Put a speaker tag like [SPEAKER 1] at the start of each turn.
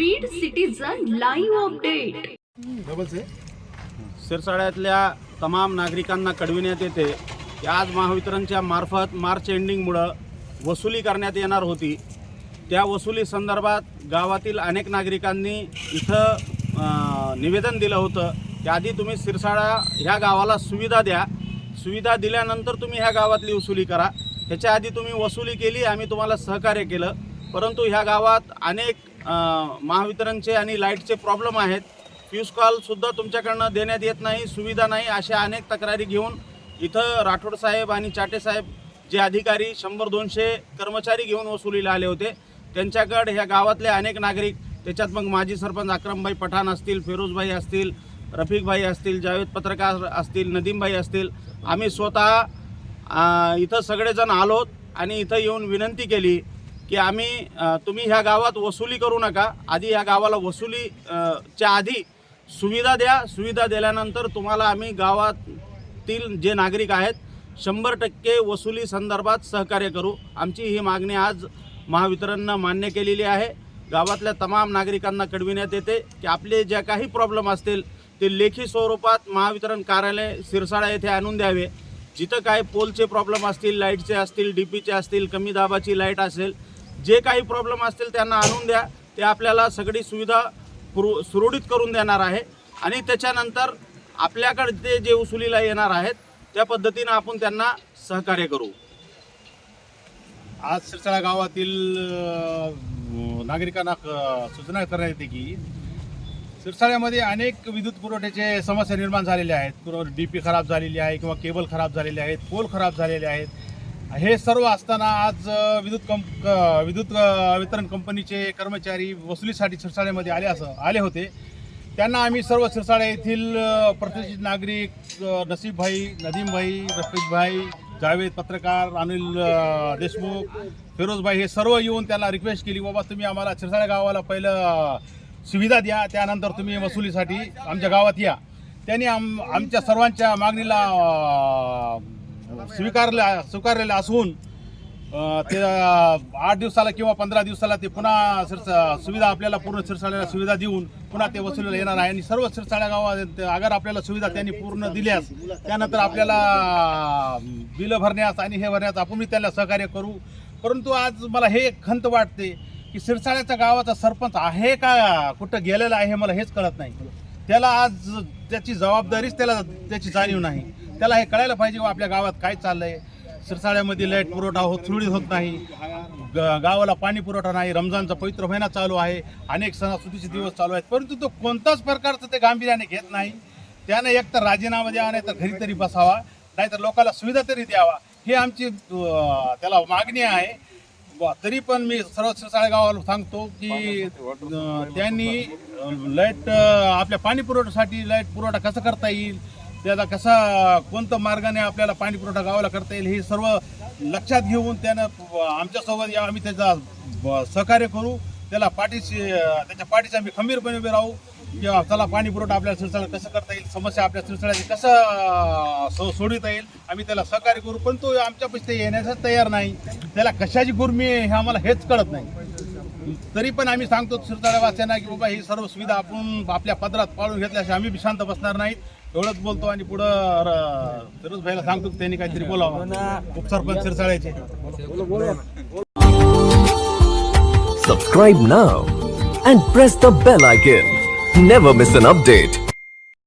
[SPEAKER 1] Beed citizen live update
[SPEAKER 2] सिरसाड्यातल्या तमाम नागरिकांना कळविण्यात येते. की आज महावितरणच्या मार्फत मार्च एंडिंगमुळं वसुली करण्यात येणार होती. त्या वसुली संदर्भात गावातील अनेक नागरिकांनी इथं निवेदन दिलं होतं. की आधी तुम्ही सिरसाडा ह्या गावाला सुविधा द्या. सुविधा दिल्यानंतर तुम्ही ह्या गावातली वसुली करा. ह्याच्या आधी तुम्ही वसुली केली आम्ही तुम्हाला सहकार्य केलं. परंतु ह्या गावात अनेक महावितरणचे आणि लाईटचे प्रॉब्लेम आहेत. फ्यूज कॉलसुद्धा तुमच्याकडनं देण्यात येत नाही सुविधा नाही अशा अनेक तक्रारी घेऊन इथं राठोड साहेब आणि चाटे साहेब जे अधिकारी शंभर दोनशे कर्मचारी घेऊन वसुलीला आले होते. त्यांच्याकडे ह्या गावातले अनेक नागरिक त्याच्यात मग माजी सरपंच अक्रमभाई पठाण असतील फिरोजभाई असतील रफिकभाई असतील जावेद पत्रकार असतील नदीमभाई असतील. आम्ही स्वतः इथं सगळेजण आलोत आणि इथं येऊन विनंती केली की आम्ही तुम्ही ह्या गावात वसुली करू नका. आधी ह्या गावाला वसुली च्या आधी सुविधा द्या. सुविधा दिल्यानंतर तुम्हाला आम्ही गावातील जे नागरिक आहेत शंभर टक्के वसुली संदर्भात सहकार्य करू. आमची ही मागणी आज महावितरणनं मान्य केलेली आहे. गावातल्या तमाम नागरिकांना कळविण्यात येते की आपले ज्या काही प्रॉब्लेम असतील ते लेखी स्वरूपात महावितरण कार्यालय सिरसाळा येथे आणून द्यावे. जिथं काय पोलचे प्रॉब्लेम असतील लाईटचे असतील डी पीचे असतील कमी दाबाची लाइट असेल जे काही प्रॉब्लेम असतील त्यांना आणून द्या. ते आपल्याला सगळी सुविधा पुरु सुरळीत करून देणार आहे. आणि त्याच्यानंतर आपल्याकडे ते जे उसुलीला येणार आहेत त्या पद्धतीनं आपण त्यांना सहकार्य करू.
[SPEAKER 3] आज सिरसाळा गावातील नागरिकांना क- सूचना करण्यात येते की सिरसाळ्यामध्ये अनेक विद्युत पुरवठ्याचे समस्या निर्माण झालेल्या आहेत. डी पी खराब झालेली आहे किंवा केबल खराब झालेले आहेत पोल खराब झालेले आहेत. हे सर्व असताना आज विद्युत कंप विद्युत वितरण कंपनीचे कर्मचारी वसुलीसाठी शिरसाळेमध्ये आले असं आले होते. त्यांना आम्ही सर्व शिरसाळे येथील प्रतिष्ठित नागरिक नसीबभाई नदीमभाई रफीकभाई जावेद पत्रकार अनिल देशमुख फिरोजभाई हे सर्व येऊन त्यांना रिक्वेस्ट केली बाबा तुम्ही आम्हाला शिरसाळे गावाला पहिलं सुविधा द्या त्यानंतर तुम्ही वसुलीसाठी आमच्या गावात या. त्यांनी आम आमच्या सर्वांच्या मागणीला स्वीकारले स्वीकारलेले स्वीकारलेलं असून ते आठ दिवसाला किंवा पंधरा दिवसाला ते पुन्हा सिरसा सुविधा आपल्याला पूर्ण सिरसाळ्याला सुविधा देऊन पुन्हा ते वसुलीला येणार आहे. आणि सर्व सिरसाळ्या गावात अगर आपल्याला सुविधा त्यांनी पूर्ण दिल्यास त्यानंतर आपल्याला बिलं भरण्यास आणि हे भरण्यास आपणही त्याला सहकार्य करू. परंतु आज मला हे एक खंत वाटते की शिरसाळ्याच्या गावाचा सरपंच आहे का कुठं गेलेला आहे मला हेच कळत नाही. त्याला आज त्याची जबाबदारीच त्याला त्याची जाणीव नाही. त्याला हे कळायला पाहिजे हो आपल्या गावात काय चाललंय. सिरसाळ्यामध्ये लाइट पुरवठा होत सुरळीत होत नाही. ग- गावाला पाणी पुरवठा नाही रमजानचा पवित्र महिना चालू आहे. अनेक सणासुदीचे दिवस चालू आहेत. परंतु तो कोणताच प्रकारचं ते गांभीर्याने घेत नाही. त्याने एक तर राजीनामा द्यावा नाही तर घरी तरी बसावा नाहीतर लोकांना सुविधा तरी द्यावा. ही आमची त्याला मागणी आहे. तरी पण मी सर्व सिरसाळे गावाला सांगतो की त्यांनी लाइट आपल्या पाणी पुरवठ्यासाठी लाइट पुरवठा कसा करता येईल? त्याला कसा कोणत्या मार्गाने आपल्याला पाणी पुरवठा गावाला करता येईल हे सर्व लक्षात घेऊन त्यानं आमच्यासोबत या आम्ही त्याचा सहकार्य करू. त्याला पाठीशी त्याच्या पाठीशी आम्ही खंबीरपणे उभे राहू. किंवा त्याला पाणी पुरवठा आपल्या सिरसाळ्यात कसं करता येईल समस्या आपल्या सिरसाळ्याची कसं सो सोडवता येईल आम्ही त्याला सहकार्य करू. पण तो आमच्यापाशी ते तयार नाही. त्याला कशाची गुरमी हे आम्हाला हेच कळत नाही. तरी पण आम्ही सांगतो सिरसाळ्यावासियांना की बाबा ही सर्व सुविधा आपण आपल्या पदरात पाळून घेतल्याशिवाय आम्ही शांत बसणार नाहीत एवढंच बोलतो आणि पुढं र- फिरोज भाईला सांगतो की त्यांनी काहीतरी बोलावं उपसरपंच सिरसाळ्याचे
[SPEAKER 4] Subscribe now and press the bell icon. Never miss an update.